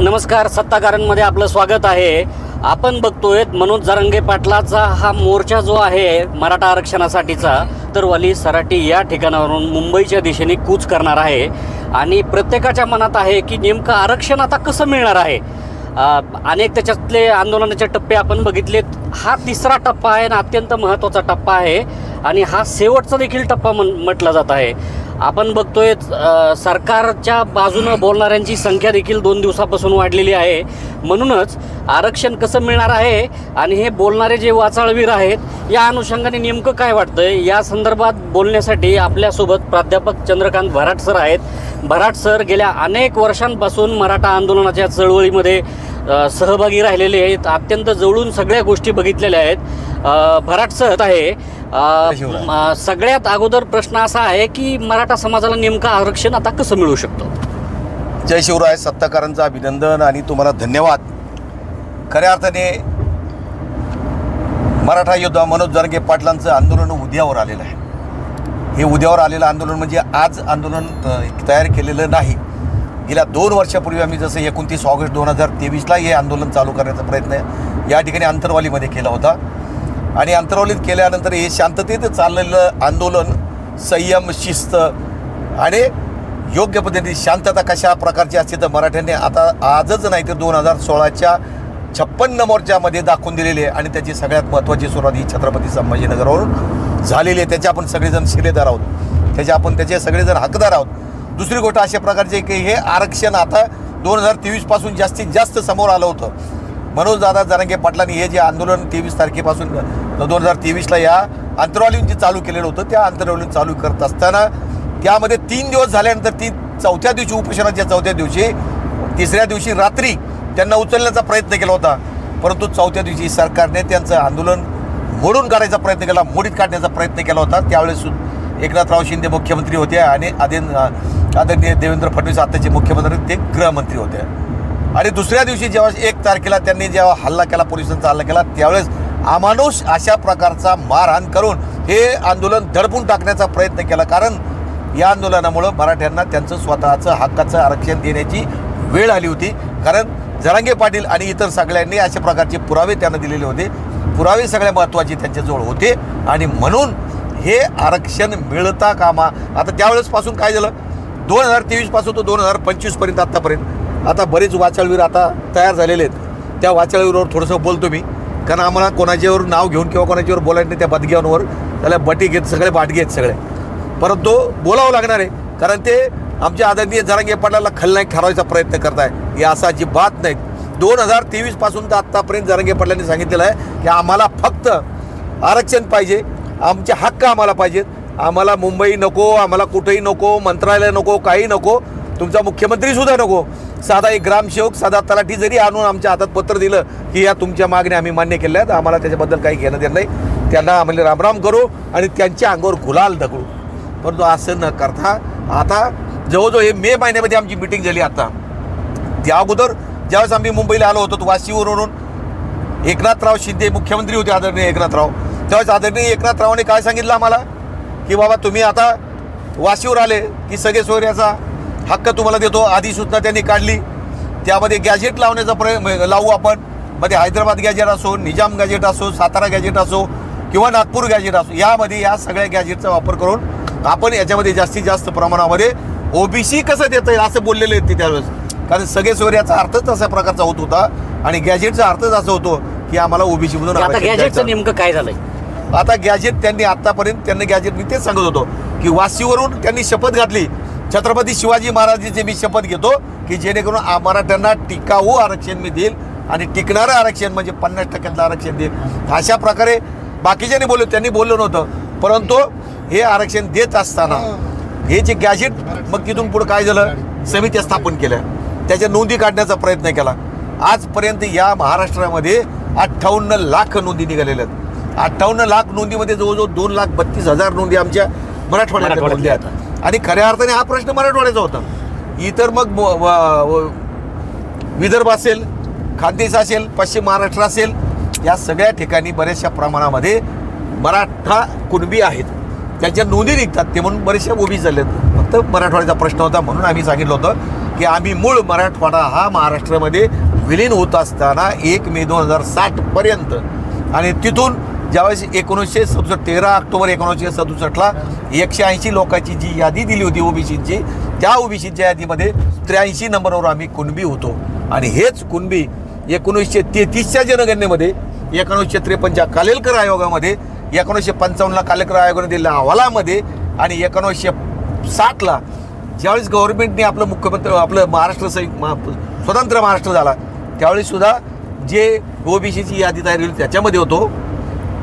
नमस्कार सत्ताकारांमध्ये आपलं स्वागत आहे. आपण बघतोय मनोज जरांगे पाटलाचा हा मोर्चा जो आहे मराठा आरक्षणासाठीचा तर वली सराटी या ठिकाणावरून मुंबईच्या दिशेने कूच करणार आहे. आणि प्रत्येकाच्या मनात आहे की नेमकं आरक्षण आता कसं मिळणार आहे? अनेक त्याच्यातले आंदोलनाचे टप्पे आपण बघितलेत. हा तिसरा टप्पा आहे आणि अत्यंत महत्त्वाचा टप्पा आहे. आणि हा शेवटचा देखील टप्पा म्हण म्हटला जात आहे. आपण बघतोय सरकारच्या बाजूनं बोलणाऱ्यांची संख्या देखील दोन दिवसापासून वाढलेली आहे. म्हणूनच आरक्षण कसं मिळणार आहे आणि हे बोलणारे जे वाचाळवीर आहेत या अनुषंगाने नेमकं काय वाटतंय? या संदर्भात बोलण्यासाठी आपल्यासोबत प्राध्यापक चंद्रकांत भराट सर आहेत. भराट सर गेल्या अनेक वर्षांपासून मराठा आंदोलनाच्या चळवळीमध्ये सहभागी राहिलेले आहेत. अत्यंत जवळून सगळ्या गोष्टी बघितलेल्या आहेत. भराट सर आहे अ, सगळ्यात अगोदर प्रश्न असा आहे की मराठा समाजाला नेमकं आरक्षण आता कसं मिळू शकतं? जय शिवराय सत्ताकारांचं अभिनंदन आणि तुम्हाला धन्यवाद. खऱ्या अर्थाने मराठा योद्धा मनोज जरगे पाटलांचं आंदोलन उद्यावर आलेलं आहे. हे उद्यावर आलेलं आंदोलन म्हणजे आज आंदोलन अ, तयार केलेलं नाही. गेल्या दोन वर्षापूर्वी आम्ही जसं एकोणतीस ऑगस्ट दोन हजार तेवीसला हे आंदोलन चालू करण्याचा प्रयत्न या ठिकाणी अंतरवालीमध्ये केला होता. आणि अंतरावलीत केल्यानंतर हे शांततेत चाललेलं आंदोलन संयम शिस्त आणि योग्य पद्धतीने शांतता कशा प्रकारची असते तर मराठ्यांनी आता आजच नाही तर दोन हजार सोळाच्या छप्पन्न मोर्चामध्ये दाखवून दिलेली आहे आणि त्याची सगळ्यात महत्त्वाची सुरुवात ही छत्रपती संभाजीनगरवरून झालेली आहे. त्याचे आपण सगळेजण शिलेदार आहोत. त्याचे आपण त्याचे सगळेजण हकदार आहोत. दुसरी गोष्ट अशा प्रकारची की हे आरक्षण आता दोन हजार तेवीसपासून जास्तीत जास्त समोर आलं होतं. मनोज दादा जरांगे पाटलांनी हे जे आंदोलन तेवीस तारखेपासून तर दोन हजार तेवीसला या अंतरवालीहून जे चालू केलेलं होतं त्या अंतरवालीहून चालू करत असताना त्यामध्ये तीन दिवस झाल्यानंतर ती चौथ्या दिवशी उपोषणाच्या चौथ्या दिवशी तिसऱ्या दिवशी रात्री त्यांना उचलण्याचा प्रयत्न केला होता. परंतु चौथ्या दिवशी सरकारने त्यांचं आंदोलन मोडून काढायचा प्रयत्न केला मोडीत काढण्याचा प्रयत्न केला होता. त्यावेळेस एकनाथराव शिंदे मुख्यमंत्री होते आणि आदिन आदरणीय देवेंद्र फडणवीस आताचे मुख्यमंत्री ते गृहमंत्री होते. आणि दुसऱ्या दिवशी जेव्हा एक तारखेला त्यांनी जेव्हा हल्ला केला पोलिसांचा हल्ला केला त्यावेळेस अमानुष अशा प्रकारचा मारहाण करून हे आंदोलन दडपून टाकण्याचा प्रयत्न केला. कारण या आंदोलनामुळं मराठ्यांना त्यांचं स्वतःचं हक्काचं आरक्षण देण्याची वेळ आली होती. कारण जरांगे पाटील आणि इतर सगळ्यांनी अशा प्रकारचे पुरावे त्यांना दिलेले होते. पुरावे सगळ्या महत्त्वाचे त्यांच्याजवळ होते. आणि म्हणून हे आरक्षण मिळता कामा आता त्यावेळेसपासून काय झालं? दोन हजार तेवीसपासून तो दोन हजार पंचवीसपर्यंत आत्तापर्यंत. आता बरेच वाचाळवीर आता तयार झालेले आहेत. त्या वाचाळवीरावर थोडंसं बोलतो मी. कारण आम्हाला कोणाच्यावर नाव घेऊन किंवा कोणाच्यावर बोलायचं नाही त्या बदग्यांवर. त्याला बटी घेत सगळे बाटगे आहेत सगळे. परंतु बोलावं लागणार आहे. कारण ते आमच्या आदरणीय जरांगे पाटलाला खलनायक ठरवायचा प्रयत्न करत आहे हे असं अजिबात नाही दोन हजार तेवीसपासून तर आत्तापर्यंत जरांगे पाटलांनी सांगितलेलं आहे की आम्हाला फक्त आरक्षण पाहिजे. आमचे हक्क आम्हाला पाहिजेत. आम्हाला मुंबई नको आम्हाला कुठेही नको मंत्रालय नको काही नको. तुमचा मुख्यमंत्रीसुद्धा नको. साधा एक ग्रामसेवक साधा तलाठी जरी आणून आमच्या हातात पत्र दिलं की या तुमच्या मागण्या आम्ही मान्य केल्या आहेत आम्हाला त्याच्याबद्दल काही घेणं देणं नाही. त्यांना आम्हाला रामराम करू आणि त्यांच्या अंगावर गुलाल दगडू परंतु असं न करता आता जवळजवळ हे मे महिन्यामध्ये आमची मिटिंग झाली आता. त्या अगोदर ज्यावेळेस आम्ही मुंबईला आलो होतो वाशीवरून एकनाथराव शिंदे मुख्यमंत्री होते आदरणीय एकनाथराव. त्यावेळेस आदरणीय एकनाथरावांनी काय सांगितलं आम्हाला? की बाबा तुम्ही आता वाशीवर आले की सगळे सोयऱ्याचा हक्क तुम्हाला देतो. अधिसूचना त्यांनी काढली. त्यामध्ये गॅजेट लावण्याचा प्रय लावू आपण. मध्ये हैदराबाद गॅजेट असो निजाम गॅजेट असो सातारा गॅजेट असो किंवा नागपूर गॅजेट असो यामध्ये या सगळ्या गॅजेटचा वापर करून आपण याच्यामध्ये जास्तीत जास्त प्रमाणामध्ये ओबीसी कसं देता येईल असं बोललेले आहेत ते त्यावेळेस. कारण सगळे सोयऱ्याचा अर्थच तशा प्रकारचा होत होता. आणि गॅजेटचा अर्थच असं होतो की आम्हाला ओबीसी मधून आता. गॅजेटचं नेमकं काय झालंय? आता गॅजेट त्यांनी आतापर्यंत त्यांनी गॅजेट मी तेच सांगत होतो की वाशीवरून त्यांनी शपथ घातली. छत्रपती शिवाजी महाराजांची मी शपथ घेतो की जेणेकरून मराठ्यांना टिकाऊ आरक्षण मी देईल आणि टिकणारं आरक्षण म्हणजे पन्नास टक्क्यातलं आरक्षण देईल. अशा प्रकारे बाकीच्यांनी बोललो त्यांनी बोललं नव्हतं. परंतु हे आरक्षण देत असताना हे जे गॅजेट मग तिथून पुढे काय झालं? समित्या स्थापन केल्या. त्याच्या नोंदी काढण्याचा प्रयत्न केला. आजपर्यंत या महाराष्ट्रामध्ये अठ्ठावन्न लाख नोंदी निघालेल्या आहेत. अठ्ठावन्न लाख नोंदीमध्ये जवळजवळ दोन लाख बत्तीस हजार नोंदी आमच्या मराठवाड्यात आहेत. आणि खऱ्या अर्थाने हा प्रश्न मराठवाड्याचा होता. इतर मग म- व- विदर्भ असेल खानदेश असेल पश्चिम महाराष्ट्र असेल या सगळ्या ठिकाणी बऱ्याचशा प्रमाणामध्ये मराठा कुणबी आहेत. त्यांच्या नोंदी निघतात ते म्हणून बरेचशा उभी झालेत. फक्त मराठवाड्याचा प्रश्न होता म्हणून आम्ही सांगितलं होतं की आम्ही मूळ मराठवाडा हा महाराष्ट्रामध्ये विलीन होत असताना एक मे दोन हजार साठपर्यंत आणि तिथून ज्यावेळेस एकोणीसशे सदुसष्ट तेरा ऑक्टोबर एकोणीसशे सदुसष्टला एकशे ऐंशी लोकांची जी यादी दिली होती ओबीसीची त्या ओबीसीच्या यादीमध्ये त्र्याऐंशी नंबरवर आम्ही कुणबी होतो. आणि हेच कुणबी एकोणीसशे तेहतीसच्या जनगणनेमध्ये एकोणीसशे त्रेपन्नच्या कालेलकर आयोगामध्ये एकोणीसशे पंचावन्नला कालेलकर आयोगाने दिलेल्या अहवालामध्ये आणि एकोणीसशे साठला ज्यावेळेस गव्हर्नमेंटने आपलं मुख्यमंत्री आपलं महाराष्ट्र सै स्वतंत्र महाराष्ट्र झाला त्यावेळीसुद्धा जे ओबीसीची यादी तयार केली त्याच्यामध्ये होतो.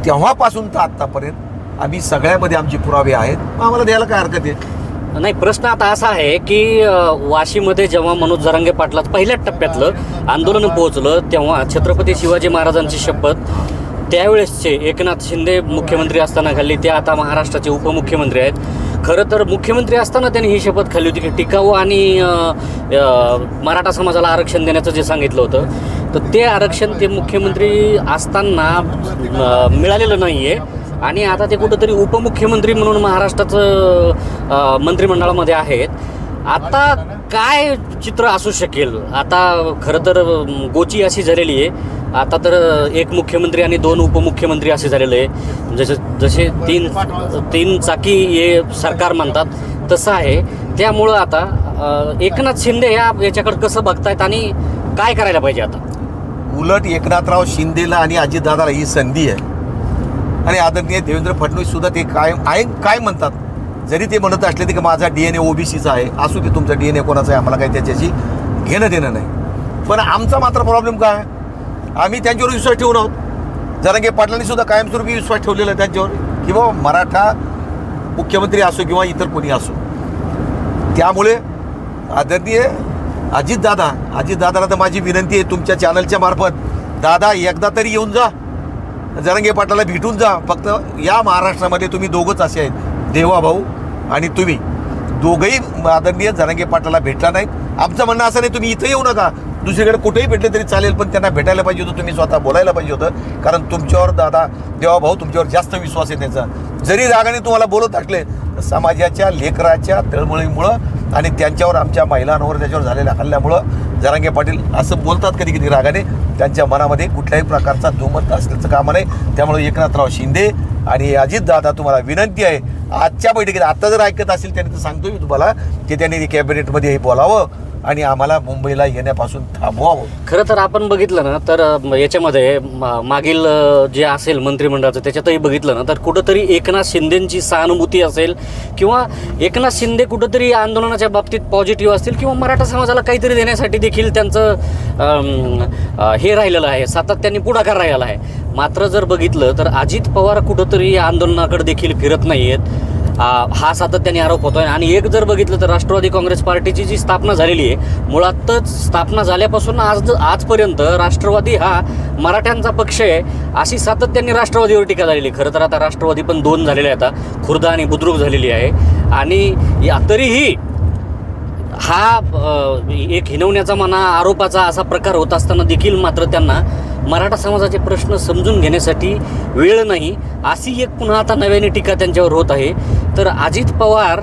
तेव्हापासून तर आत्तापर्यंत आम्ही सगळ्यामध्ये आमचे पुरावे आहेत. आम्हाला द्यायला काय हरकत आहे? नाही प्रश्न आता असा आहे की वाशीमध्ये जेव्हा मनोज जरांगे पाटलाच पहिल्या टप्प्यातलं आंदोलन पोहोचलं तेव्हा छत्रपती शिवाजी महाराजांची शपथ त्यावेळेसचे एकनाथ शिंदे मुख्यमंत्री असताना खाल्ली ते आता महाराष्ट्राचे उपमुख्यमंत्री आहेत. खरं तर मुख्यमंत्री असताना त्यांनी ही शपथ खाल्ली होती की टिकाऊ आणि मराठा समाजाला आरक्षण देण्याचं जे सांगितलं होतं तर ते आरक्षण ते मुख्यमंत्री असताना मिळालेलं नाही आहे आणि आता ते कुठंतरी उपमुख्यमंत्री म्हणून महाराष्ट्राचं मंत्रिमंडळामध्ये आहेत. आता काय चित्र असू शकेल? आता खरं तर गोची अशी झालेली आहे. आता तर एक मुख्यमंत्री आणि दोन उपमुख्यमंत्री असे झालेले आहे. जसे जसे तीन तीन चाकी हे सरकार म्हणतात तसं आहे. त्यामुळं आता एकनाथ शिंदे या याच्याकडे कसं बघतायत आणि काय करायला पाहिजे आता? उलट एकनाथराव शिंदेला आणि अजितदादाला ही संधी आहे. आणि आदरणीय देवेंद्र फडणवीस सुद्धा ते काय आहे काय म्हणतात? जरी ते म्हणत असले की माझा डी एन ए ओबीसीचा आहे असू दे तुमचा डी एन ए कोणाचा आहे आम्हाला काही त्याच्याशी घेणं देणं नाही. पण आमचा मात्र प्रॉब्लेम काय? आम्ही त्यांच्यावर विश्वास ठेवून आहोत. जरांगे पाटलांनी सुद्धा कायमस्वरूपी विश्वास ठेवलेला आहे त्यांच्यावर किंवा मराठा मुख्यमंत्री असो किंवा इतर कोणी असो. त्यामुळे आदरणीय अजितदादा अजितदादाला तर माझी विनंती आहे तुमच्या चॅनलच्या मार्फत. दादा एकदा तरी येऊन जा. जरंगे पाटाला भेटून जा. फक्त या महाराष्ट्रामध्ये तुम्ही दोघंच असे आहेत. देवा भाऊ आणि तुम्ही. दोघंही आदरणीय जरंगे पाटाला भेटला नाहीत. आमचं म्हणणं असं नाही तुम्ही इथं येऊ नका. दुसरीकडे कुठेही भेटले तरी चालेल पण त्यांना भेटायला पाहिजे होतं. तुम्ही स्वतः बोलायला पाहिजे होतं. कारण तुमच्यावर दादा देवा भाऊ तुमच्यावर जास्त विश्वास आहे त्यांचा. जरी रागाने तुम्हाला बोलत टाकले समाजाच्या लेकराच्या तळमळीमुळं आणि त्यांच्यावर आमच्या महिलांवर त्याच्यावर झालेल्या हल्ल्यामुळं जरांगे पाटील असं बोलतात कधी कधी रागाने. त्यांच्या मनामध्ये कुठल्याही प्रकारचा दुमत असल्याचं काम नाही. त्यामुळे एकनाथराव शिंदे आणि अजितदादा तुम्हाला विनंती आहे आजच्या बैठकीत आता जर ऐकत असेल त्यांनी तर सांगतो मी तुम्हाला की त्यांनी कॅबिनेटमध्ये हे बोलावं. आणि आम्हाला मुंबईला येण्यापासून थांबवावं. खरं तर आपण बघितलं ना तर याच्यामध्ये मा- मागील अ, जे असेल मंत्रिमंडळाचं त्याच्यातही बघितलं ना तर कुठंतरी एकनाथ शिंदेची सहानुभूती असेल किंवा एकनाथ शिंदे कुठंतरी आंदोलनाच्या बाबतीत पॉझिटिव्ह असतील किंवा मराठा समाजाला काहीतरी देण्यासाठी देखील त्यांचं अम, अ, हे राहिलेलं आहे सातत्याने पुढाकार राहिलेला आहे. मात्र जर बघितलं तर अजित पवार कुठंतरी या आंदोलनाकडे देखील फिरत नाही आहेत हा सातत्याने आरोप होतोय. आणि एक जर बघितलं तर राष्ट्रवादी काँग्रेस पार्टीची जी स्थापना झालेली आहे मुळातच स्थापना झाल्यापासून आज आजपर्यंत राष्ट्रवादी हा मराठ्यांचा पक्ष आहे अशी सातत्याने राष्ट्रवादीवर टीका झालेली आहे. खरं तर आता राष्ट्रवादी पण दोन झालेले आहेत. आता खुर्दा आणि बुद्रुक झालेली आहे. आणि या तरीही हा एक हिनवण्याचा म्हणा आरोपाचा असा प्रकार होत असताना देखील मात्र त्यांना मराठा समाजाचे प्रश्न समजून घेण्यासाठी वेळ नाही. अशी एक पुन्हा आता नव्याने टीका त्यांच्यावर होत आहे. तर अजित पवार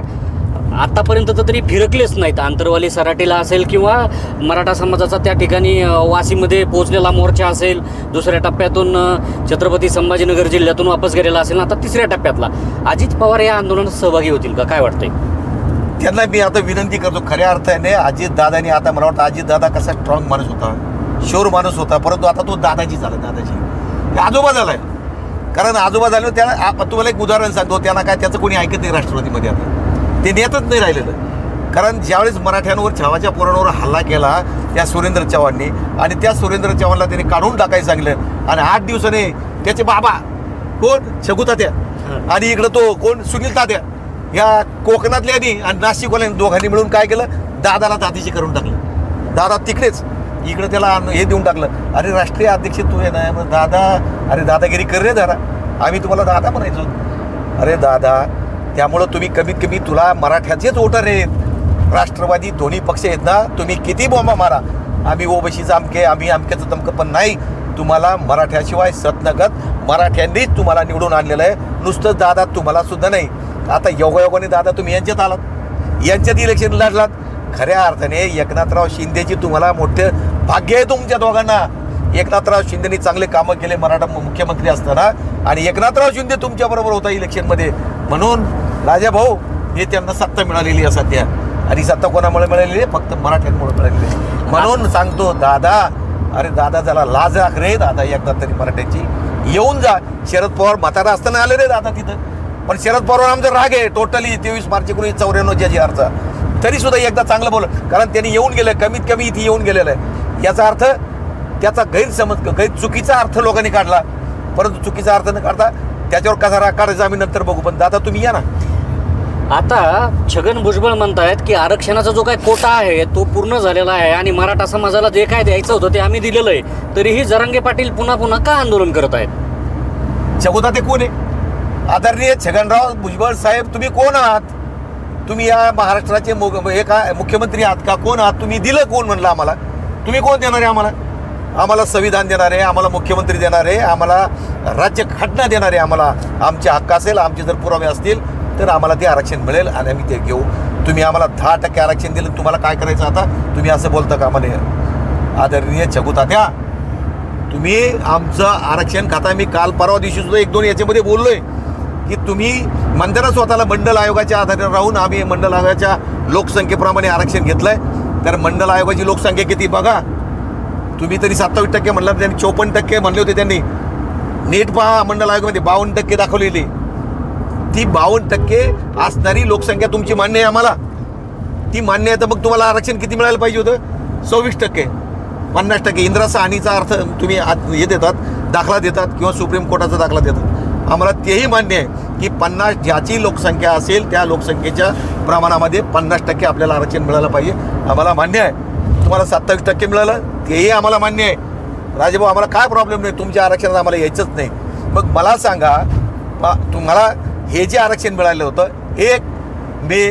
आतापर्यंत तर तरी फिरकलेच नाहीत. आंतरवाली सराटीला असेल किंवा मराठा समाजाचा त्या ठिकाणी वाशीमध्ये पोहोचलेला मोर्चा असेल दुसऱ्या टप्प्यातून छत्रपती संभाजीनगर जिल्ह्यातून वापस गेलेला असेल आता तिसऱ्या टप्प्यातला. अजित पवार या आंदोलनात सहभागी होतील का? काय वाटतंय? त्यांना मी आता विनंती करतो खऱ्या अर्थाने अजित दादानी आता मला वाटतं अजित दादा कसा स्ट्रॉंग माणूस होता. शोर माणूस होता परंतु आता तो दादाजी झाला दादाजी. आजोबा झालाय. कारण आजोबा झाल्यावर त्याला तुम्हाला एक उदाहरण सांगतो त्याला काय त्याचं कोणी ऐकत नाही राष्ट्रवादीमध्ये आता. ते नेतच नाही राहिलेलं. कारण ज्यावेळेस मराठ्यांवर छावाच्या पोरांवर हल्ला केला त्या सुरेंद्र चव्हाणने आणि त्या सुरेंद्र चव्हाणला त्याने काढून टाकायला सांगितलं आणि आठ दिवसाने त्याचे बाबा कोण? शगुतात्या आणि इकडं तो कोण? सुनील तात्या. या कोकणातल्यानी आणि नाशिकवाल्यांनी दोघांनी मिळून काय केलं? दादाला दादीची करून टाकलं. दादा तिकडेच. इकडं त्याला हे देऊन टाकलं. अरे राष्ट्रीय अध्यक्ष तू आहे ना मग दादा अरे दादागिरी कर रे दादा आम्ही तुम्हाला दादा म्हणायचो. अरे दादा त्यामुळं तुम्ही कमीत कमी तुला मराठ्याचेच वोटर आहेत. राष्ट्रवादी दोन्ही पक्ष आहेत ना तुम्ही किती बॉम्बा मारा. आम्ही ओबीसीचं अमके आम्ही अमक्याचं तमकं पण नाही. तुम्हाला मराठ्याशिवाय सतनगत मराठ्यांनीच तुम्हाला निवडून आणलेलं आहे. नुसतं दादा तुम्हाला सुद्धा नाही. आता योगायोगाने दादा तुम्ही यांच्यात आलात. यांच्यात इलेक्शन लढलात. खऱ्या अर्थाने एकनाथराव शिंदेची तुम्हाला मोठं भाग्य आहे तुमच्या दोघांना. एकनाथराव शिंदेनी चांगले कामं केले मराठा मुख्यमंत्री असताना. आणि एकनाथराव शिंदे तुमच्या बरोबर होता इलेक्शनमध्ये. म्हणून राजा भाऊ हे त्यांना सत्ता मिळालेली आहे सध्या. आणि सत्ता कोणामुळे मिळालेली आहे? फक्त मराठ्यांमुळे मिळालेली आहे. म्हणून सांगतो दादा अरे दादा त्याला लाज राख रे दादा एकदा तरी मराठ्यांची. येऊन जा. शरद पवार म्हातारा असताना आले रे दादा तिथं. पण शरद पवार आमचा राग आहे. टोटली तेवीस मार्च एकोणीस चौऱ्याण्णवच्या जी अर्ज तरी सुद्धा एकदा चांगलं बोल. कारण त्यांनी येऊन गेलं कमीत कमी इथे येऊन गेलेलं आहे. याचा अर्थ त्याचा गैरसमज गैर चुकीचा अर्थ लोकांनी काढला. परंतु चुकीचा अर्थ न काढता त्याच्यावर कसा काढायचा आम्ही नंतर बघू. पण दादा तुम्ही या ना. आता छगन भुजबळ म्हणतायत की आरक्षणाचा जो काय कोटा आहे तो पूर्ण झालेला आहे आणि मराठा समाजाला जे काय द्यायचं होतं ते आम्ही दिलेलं आहे. तरीही जरांगे पाटील पुन्हा पुन्हा का आंदोलन करत आहेत? जगोदा ते कोण आहे? आदरणीय छगनराव भुजबळ साहेब तुम्ही कोण आहात? तुम्ही या महाराष्ट्राचे हे काय मुख्यमंत्री आहात का? कोण आहात? तुम्ही दिलं कोण म्हणलं आम्हाला? तुम्ही कोण देणार आहे आम्हाला? आम्हाला संविधान देणार आहे आम्हाला मुख्यमंत्री देणार आहे आम्हाला राज्य घटना देणार आहे आम्हाला. आमचे हक्क असेल आमचे जर पुरावे असतील तर आम्हाला ते आरक्षण मिळेल आणि आम्ही ते घेऊ. तुम्ही आम्हाला दहा टक्के आरक्षण दिलं तुम्हाला काय करायचं आता? तुम्ही असं बोलता का म्हणे? आदरणीय छगू तात्या तुम्ही आमचं आरक्षण खाता मी काल परवा दिवशी सुद्धा एक दोन याच्यामध्ये बोललोय की तुम्ही म्हणताना स्वतःला मंडल आयोगाच्या आधारे राहून आम्ही मंडल आयोगाच्या लोकसंख्येप्रमाणे आरक्षण घेतलंय. तर मंडल आयोगाची लोकसंख्या किती बघा. तुम्ही तरी सत्तावीस टक्के म्हणला त्यांनी चोपन्न टक्के म्हणले होते त्यांनी. नीट पहा मंडल आयोगामध्ये बावन्न टक्के दाखवलेली. ती बावन्न टक्के असणारी लोकसंख्या तुमची मान्य आहे आम्हाला. ती मान्य आहे तर मग तुम्हाला आरक्षण किती मिळायला पाहिजे होतं? सव्वीस टक्के. पन्नास टक्के. इंदिरा सहानीचा अर्थ तुम्ही आत- हे देतात दाखला देतात किंवा सुप्रीम कोर्टाचा दाखला देतात. आम्हाला तेही मान्य आहे की पन्नास ज्याची लोकसंख्या असेल त्या लोकसंख्येच्या प्रमाणामध्ये पन्नास टक्के आपल्याला आरक्षण मिळालं पाहिजे. आम्हाला मान्य आहे. तुम्हाला सत्तावीस टक्के मिळालं तेही आम्हाला मान्य आहे. राजेभाऊ आम्हाला काय प्रॉब्लेम नाही? तुमच्या आरक्षणात आम्हाला यायचंच नाही. मग मला सांगा तुम्हाला हे जे आरक्षण मिळालं होतं एक मे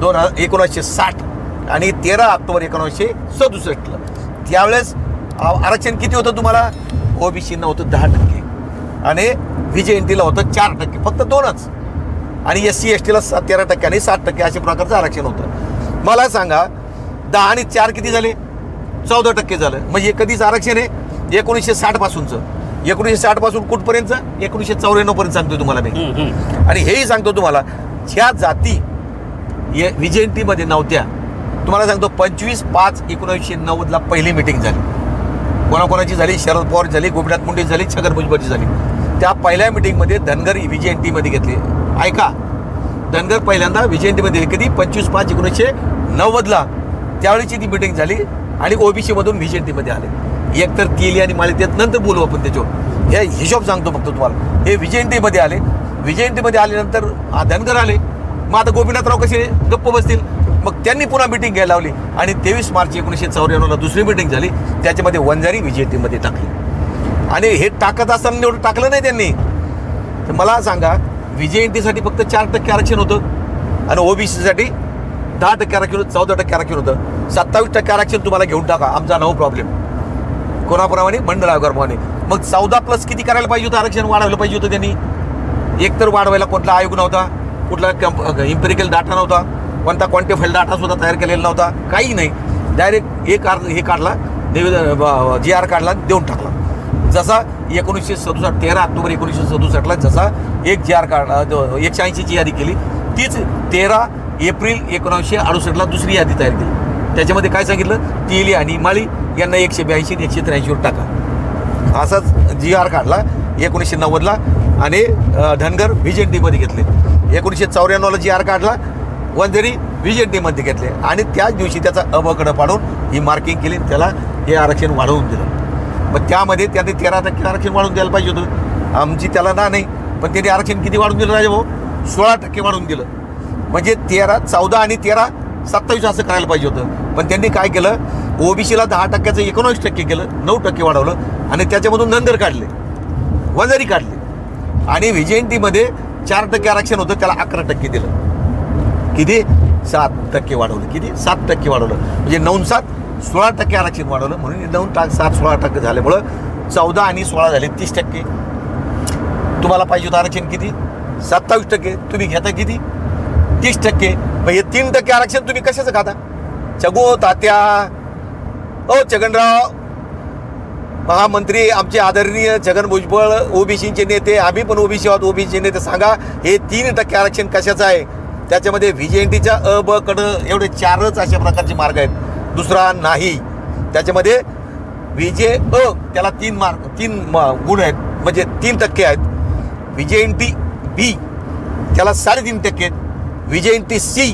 दोन हजार एकोणीसशे साठ आणि तेरा ऑक्टोबर एकोणीसशे सदुसष्टला. त्यावेळेस आरक्षण किती होतं तुम्हाला? ओबीसीनं होतं दहा टक्के. आणि व्ही टीला होतं चार टक्के फक्त दोनच. आणि एस सी एस टीला सा तेरा टक्के आणि सात टक्के अशा प्रकारचं आरक्षण होतं. मला सांगा दहा आणि चार किती झाले? चौदा टक्के झालं. म्हणजे कधीच आरक्षण आहे? एकोणीसशे साठ पासूनचं. एकोणीसशे साठपासून कुठपर्यंतचं? एकोणीसशे चौऱ्याण्णव पर्यंत सांगतोय तुम्हाला मी. आणि हेही सांगतो तुम्हाला ज्या जाती ये विजयंतीमध्ये नव्हत्या. तुम्हाला सांगतो पंचवीस पाच एकोणीसशे नव्वदला पहिली मिटिंग झाली. कोणाकोणाची झाली? शरद पवार झाली गोपीनाथ मुंडे झाली छगन भुजबळची झाली. त्या पहिल्या मिटिंगमध्ये धनगर विजयंतीमध्ये घेतले. ऐका धनगर पहिल्यांदा विजयंतीमध्ये कधी? पंचवीस पाच एकोणीसशे नव्वदला. त्यावेळीची ती मिटिंग झाली आणि ओबीसीमधून मधून विजयंतीमध्ये आले. एकतर केली आणि मला त्यात नंतर बोलू आपण त्याच्यावर. हे हिशोब सांगतो फक्त तुम्हाला. हे विजयंतीमध्ये आले. विजयंतीमध्ये आल्यानंतर धनगर आले. मग आता गोपीनाथराव कसे गप्प बसतील? मग त्यांनी पुन्हा मिटिंग घ्यायला लावली. आणि तेवीस मार्च एकोणीसशे चौऱ्याण्णवला दुसरी मिटिंग झाली. त्याच्यामध्ये वंजारी विजयंतीमध्ये टाकली. आणि हे टाकत असताना एवढं टाकलं नाही त्यांनी. तर मला सांगा विजयंतीसाठी फक्त चार टक्के आरक्षण होतं. आणि ओबीसीसाठी दहा टक्के आरक्षण होतं चौदा टक्के आरक्षण होतं. सत्तावीस टक्के आरक्षण तुम्हाला घेऊन टाका. आमचा नो प्रॉब्लेम कोणाप्रमाणे मंडळ आयोगाप्रमाणे. मग चौदा प्लस किती करायला पाहिजे होतं? आरक्षण वाढवलं पाहिजे होतं त्यांनी? एकतर वाढवायला कुठला आयोग नव्हता कुठला इम्पेरिकल डाटा नव्हता कोणता क्वांटिफाईल डाटा सुद्धा तयार केलेला नव्हता काही नाही. डायरेक्ट एक आर हे काढला जी आर काढला देऊन टाकला. जसा एकोणीसशे सदुसष्ट तेरा ऑक्टोबर एकोणीसशे सदुसष्टला जसा एक जी आर काढला एकशे ऐंशीची यादी केली तीच तेरा एप्रिल एकोणीसशे अडुसष्टला दुसरी यादी तयार केली. त्याच्यामध्ये काय सांगितलं? तेली आणि माळी यांना एकशे ब्याऐंशी एकशे त्र्याऐंशीवर टाका. असाच जी आर काढला एकोणीसशे नव्वदला आणि धनगर व्हिजन व्हिजेंटीमध्ये घेतले. एकोणीसशे चौऱ्याण्णवला जी आर काढला वंजरी व्हिजेंटीमध्ये घेतले. आणि त्याच दिवशी त्याचा अबकडं पाडून ही मार्किंग केली त्याला हे आरक्षण वाढवून दिलं. मग त्यामध्ये त्याने तेरा टक्के आरक्षण वाढवून द्यायला पाहिजे होतं. आमची त्याला ना नाही पण त्याने आरक्षण किती वाढवून दिलं राजा भाऊ? सोळा टक्के वाढवून दिलं. म्हणजे तेरा चौदा आणि तेरा सत्तावीस असं करायला पाहिजे होतं. पण त्यांनी काय केलं? ओबीसीला दहा टक्क्याचं एकोणावीस टक्के केलं नऊ टक्के वाढवलं आणि त्याच्यामधून नंदर काढले. वंजारी काढले. आणि व्हिजेंटीमध्ये चार टक्के आरक्षण होतं त्याला अकरा टक्के दिलं. किती? सात टक्के वाढवलं. किती? सात टक्के वाढवलं. म्हणजे नऊ सात सोळा टक्के आरक्षण वाढवलं. म्हणून नऊ टाक सात सोळा टक्के झाल्यामुळं चौदा आणि सोळा झाले तीस टक्के. तुम्हाला पाहिजे होतं आरक्षण किती? सत्तावीस टक्के. तुम्ही घेता किती? तीस टक्के. मग हे तीन टक्के आरक्षण तुम्ही कशाचं खाता? चगो तात्या. ओ छगनराव. महामंत्री आमचे आदरणीय छगन भुजबळ ओबीसीचे नेते आम्ही पण ओबीसी आहोत ओबीसीचे नेते. सांगा हे तीन टक्के आरक्षण कशाचं आहे? त्याच्यामध्ये व्हीजेएनटीच्या अ ब कड एवढे चारच अशा प्रकारचे मार्ग आहेत. दुसरा नाही. त्याच्यामध्ये विजे अ त्याला तीन मार्क तीन म- गुण आहेत. म्हणजे तीन टक्के आहेत. व्हीजेएनटी बी त्याला साडेतीन टक्के आहेत. VJNT C.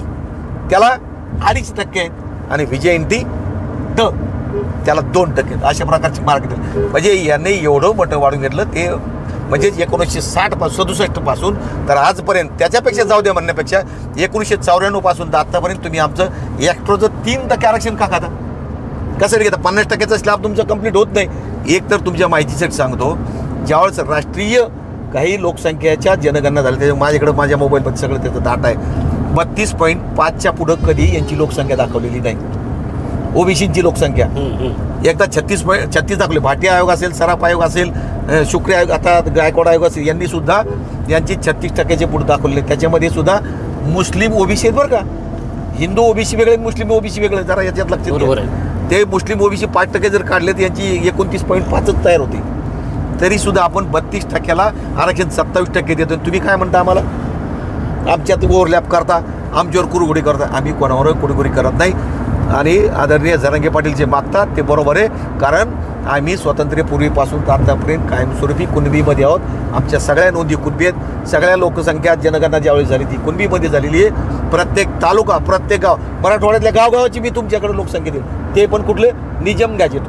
त्याला अडीच टक्के आहेत आणि विजयंती ड त्याला दोन टक्के आहेत. अशा प्रकारचे मार्क दिले म्हणजे यांनी एवढं मोठं वाढून घेतलं ते म्हणजे एकोणीसशे साठपासून सदुसष्टपासून तर आजपर्यंत त्याच्यापेक्षा जाऊ द्या म्हणण्यापेक्षा एकोणीसशे चौऱ्याण्णवपासून तर आत्तापर्यंत तुम्ही आमचं एक्स्ट्रोचं तीन टक्के आरक्षण का खाता? कसं घेता? पन्नास टक्क्याचा स्लॅब तुमचं कंप्लीट होत नाही. एक तर तुमच्या माहितीसाठी सांगतो ज्यावेळेस राष्ट्रीय काही लोकसंख्येच्या जनगणना झाल्या त्याच्या माझ्याकडे माझ्या मोबाईलमध्ये सगळं त्याचं डाटा आहे. बत्तीस पॉईंट पाचच्या पुढं कधी यांची लोकसंख्या दाखवलेली नाही. ओबीसीची लोकसंख्या. एकदा छत्तीस पॉईंट छत्तीस दाखवले. भाटी आयोग असेल सराफ आयोग असेल शुक्र आयोग आता गायकवाड आयोग असेल यांनी सुद्धा यांची छत्तीस टक्क्याचे पुढे दाखवले. त्याच्यामध्ये सुद्धा मुस्लिम ओबीसी आहेत बरं का. हिंदू ओबीसी वेगळे मुस्लिम ओबीसी वेगळे. जरा याच्यात लक्षात घ्या. बरोबर आहे. ते मुस्लिम ओबीसी पाच टक्के जर काढले तर यांची एकोणतीस पॉईंट पाचच तयार होते. तरी सुद्धा आपण बत्तीस टक्क्याला आरक्षण सत्तावीस टक्के देतो तुम्ही काय म्हणता आम्हाला? आमच्यात ओव्हरलॅप करता आमच्यावर कुरगुडी करता. आम्ही कोणावर कुरगुडी करत नाही. आणि आदरणीय झरंगे पाटील जे मागतात ते बरोबर आहे. कारण आम्ही स्वातंत्र्यपूर्वीपासून तर आतापर्यंत कायमस्वरूपी कुणबीमध्ये आहोत. आमच्या सगळ्या नोंदी कुणबी आहेत. सगळ्या लोकसंख्या जनगणना ज्यावेळी झाली ती कुणबीमध्ये झालेली आहे. प्रत्येक तालुका प्रत्येक गाव मराठवाड्यातल्या गावगावाची मी तुमच्याकडे लोकसंख्या देईल ते पण कुठले? Nizam gazette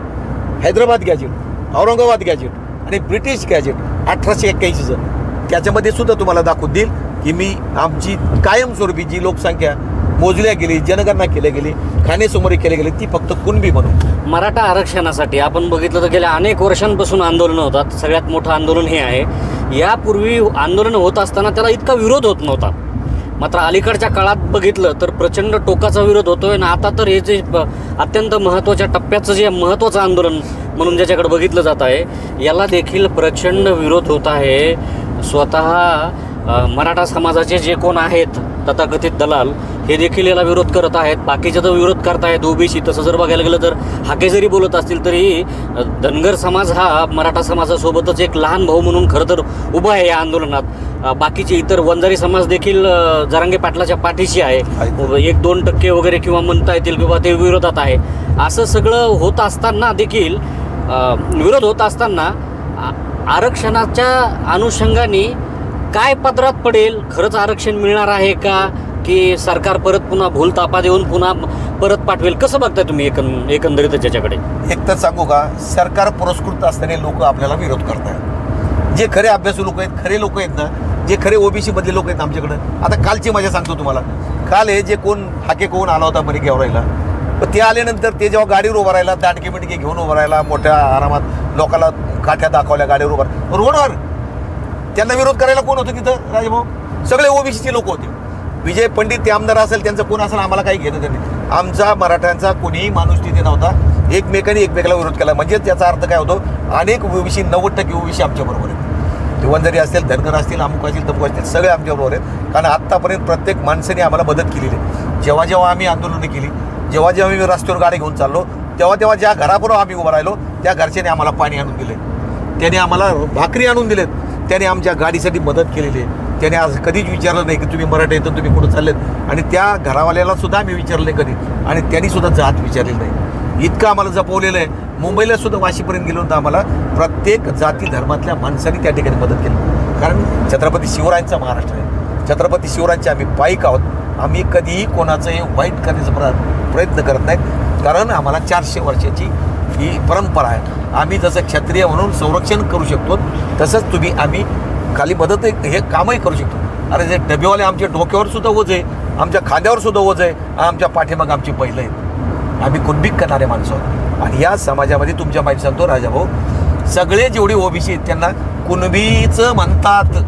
Hyderabad gazette Aurangabad gazette आणि ब्रिटिश गॅजेट अठराशे एक्क्याऐंशीचं त्याच्यामध्ये सुद्धा तुम्हाला दाखवून देईल. की मी आमची कायमस्वरूपी जी लोकसंख्या मोजल्या गेली जनगणना केल्या गेली खाणेसमोरी केली गेली ती फक्त कुणबी म्हणून. मराठा आरक्षणासाठी आपण बघितलं तर गेल्या अनेक वर्षांपासून आंदोलनं होतात. सगळ्यात मोठं आंदोलन हे आहे. यापूर्वी आंदोलन होत असताना त्याला इतका विरोध होत नव्हता. मात्र अलीकडच्या काळात बघितलं तर प्रचंड टोकाचा विरोध होतोय आणि आता तर हे जे अत्यंत महत्त्वाच्या टप्प्याचं जे महत्त्वाचं आंदोलन म्हणून ज्याच्याकडे बघितलं जात आहे याला देखील प्रचंड विरोध होत आहे. स्वतः मराठा समाजाचे जे कोण आहेत तथाकथित दलाल हे देखील याला विरोध करत आहेत. बाकीचे तर विरोध करतायत ओबीसी. तसं जर बघायला गेलं तर हाके जरी बोलत असतील तरी धनगर समाज हा मराठा समाजासोबतच एक लहान भाऊ म्हणून खरं तर उभा आहे या आंदोलनात. बाकीचे इतर वंजारी समाज देखील जरांगे पाटलाच्या पाठीशी आहे. आहेत. एक दोन टक्के वगैरे किंवा म्हणता येतील किंवा ते विरोधात आहे. असं सगळं होत असताना देखील विरोध होत असताना आरक्षणाच्या अनुषंगाने काय पदरात पडेल? खरंच आरक्षण मिळणार आहे का? की सरकार परत पुन्हा भूल तापा देऊन पुन्हा परत पाठवेल? कसं बघताय तुम्ही एकं एकंदरीत त्याच्याकडे? एक तर सांगू का सरकार पुरस्कृत असताना लोक आपल्याला विरोध करतात जे खरे अभ्यासू लोक आहेत खरे लोक आहेत ना जे खरे ओबीसी मधले लोक आहेत आमच्याकडं आता कालची मजा सांगतो तुम्हाला. काल हे जे कोण हाके कोण आला होता बरी घेऊन राहिला पण ते आल्यानंतर ते जेव्हा गाडीवर उभा राहिला दाटके मिटके घेऊन उभा राहिला मोठ्या आरामात लोकांना काठ्या दाखवल्या गाडीवर उभा रोडवर त्यांना विरोध करायला कोण होतं तिथं राजभाऊ? सगळे ओबीसीचे लोक होते. विजय पंडित ते आमदार असेल त्यांचं कोण असेल आम्हाला काही घेणं त्यांनी नाही. आमचा मराठ्यांचा कोणीही माणूस तिथे नव्हता. एकमेकांनी एकमेकाला विरोध केला. म्हणजेच त्याचा अर्थ काय होतो अनेक ओबीसी नव्वद टक्के ओबीसी आमच्याबरोबर आहेत. ते वंजारी असतील धनगर असतील अमुक असतील तमुक असतील सगळे आमच्याबरोबर आहेत. कारण आत्तापर्यंत प्रत्येक माणसाने आम्हाला मदत केलेली आहे. जेव्हा जेव्हा आम्ही आंदोलनं केली जेव्हा जेव्हा आम्ही रस्त्यावर गाडी घेऊन चाललो तेव्हा तेव्हा ज्या घरापुढं आम्ही उभं राहिलो त्या घरच्याने आम्हाला पाणी आणून दिले त्याने आम्हाला भाकरी आणून दिलेत. त्याने आमच्या गाडीसाठी मदत केलेली आहे. त्याने आज कधीच विचारलं नाही की तुम्ही मराठी येतं तुम्ही कुठं चाललेत. आणि त्या घरावाल्याला सुद्धा आम्ही विचारलं नाही कधी. आणि त्यांनी सुद्धा जात विचारलेली नाही. इतकं आम्हाला जपवलेलं आहे. मुंबईला सुद्धा वाशीपर्यंत गेलो तर आम्हाला. प्रत्येक जाती धर्मातल्या माणसांनी त्या ठिकाणी मदत केली. कारण छत्रपती शिवरायांचा महाराष्ट्र आहे. छत्रपती शिवरायांचे आम्ही पाईक आहोत. आम्ही कधीही कोणाचंही वाईट करण्याचा प्र- प्रयत्न करत नाहीत. कारण आम्हाला चारशे वर्षाची ही परंपरा आहे. आम्ही जसं क्षत्रिय म्हणून संरक्षण करू शकतो तसंच तुम्ही आम्ही खाली मदत हे कामही करू शकतो. अरे जे डबेवाले आमच्या डोक्यावर सुद्धा ओझ आहे आमच्या खांद्यावर सुद्धा ओझ आहे आमच्या पाठीमाग आमची पहिलं आहेत. आम्ही कुणबी करणारे माणसं आहोत. आणि या समाजामध्ये तुमच्या माहिती सांगतो राजाभाऊ सगळे जेवढे ओबीसी आहेत त्यांना कुणबीचं म्हणतात.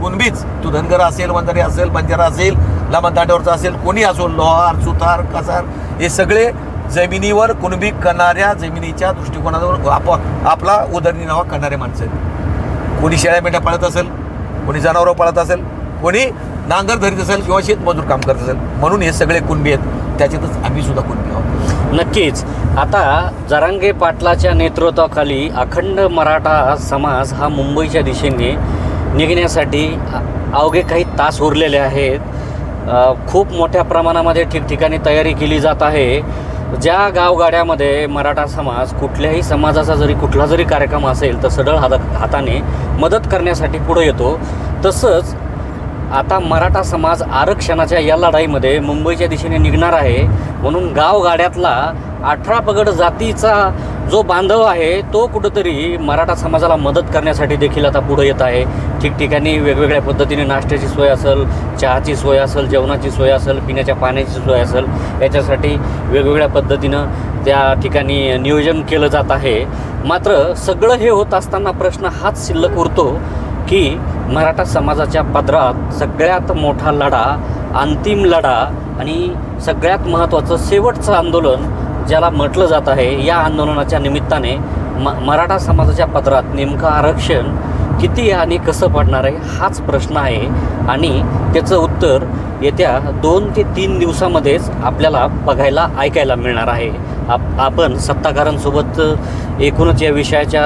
कुणबीच तू धनगर असेल वंजारी असेल बंजारा असेल लांबा दांड्यावरचा असेल कोणी असो लोहार सुतार कसार हे सगळे जमिनीवर कुणबी करणाऱ्या जमिनीच्या दृष्टिकोनावर आप आपला उदरनिर्वाह करणारे माणसं आहेत. कोणी शेळ्या मेंढ्या पाळत असेल कोणी जनावरं पाळत असेल कोणी नांगर धरीत असेल किंवा शेतमजूर काम करत असेल. म्हणून हे सगळे कुणबी आहेत. त्याच्यातच आम्ही सुद्धा कुणबी आहोत. नक्कीच. आता जरांगे पाटलाच्या नेतृत्वाखाली अखंड मराठा समाज हा मुंबईच्या दिशेने निघण्यासाठी अवघे काही तास उरलेले आहेत. खूप मोठ्या प्रमाणामध्ये ठिकठिकाणी तयारी केली जात आहे. ज्या गावगाड्यामध्ये मराठा समाज कुठल्याही समाजाचा जरी कुठला जरी कार्यक्रम असेल तर सढळ हात हाताने मदत करण्यासाठी पुढे येतो. तसंच आता मराठा समाज आरक्षणाच्या या लढाईमध्ये मुंबईच्या दिशेने निघणार आहे. म्हणून गावगाड्यातला अठरा पगड जातीचा जो बांधव आहे तो कुठंतरी मराठा समाजाला मदत करण्यासाठी देखील आता पुढं येत आहे. ठिकठिकाणी वेगवेगळ्या पद्धतीने नाश्त्याची सोय असेल चहाची सोय असेल जेवणाची सोय असेल पिण्याच्या पाण्याची सोय असेल याच्यासाठी वेगवेगळ्या पद्धतीनं त्या ठिकाणी नियोजन केलं जात आहे. मात्र सगळं हे होत असताना प्रश्न हाच शिल्लक उरतो की मराठा समाजाच्या पदरात सगळ्यात मोठा लढा अंतिम लढा आणि सगळ्यात महत्त्वाचं शेवटचं आंदोलन ज्याला म्हटलं जात आहे या आंदोलनाच्या निमित्ताने म मराठा समाजाच्या पत्रात नेमकं आरक्षण किती आणि कसं पडणार आहे हाच प्रश्न आहे. आणि त्याचं उत्तर येत्या दोन ते तीन दिवसामध्येच आपल्याला बघायला ऐकायला मिळणार आहे. आप आपण सत्ताकारांसोबत एकूणच या विषयाच्या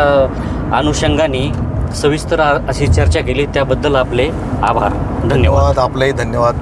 अनुषंगाने सविस्तर अशी चर्चा केली. त्याबद्दल आपले आभार. धन्यवाद आपलेही धन्यवाद.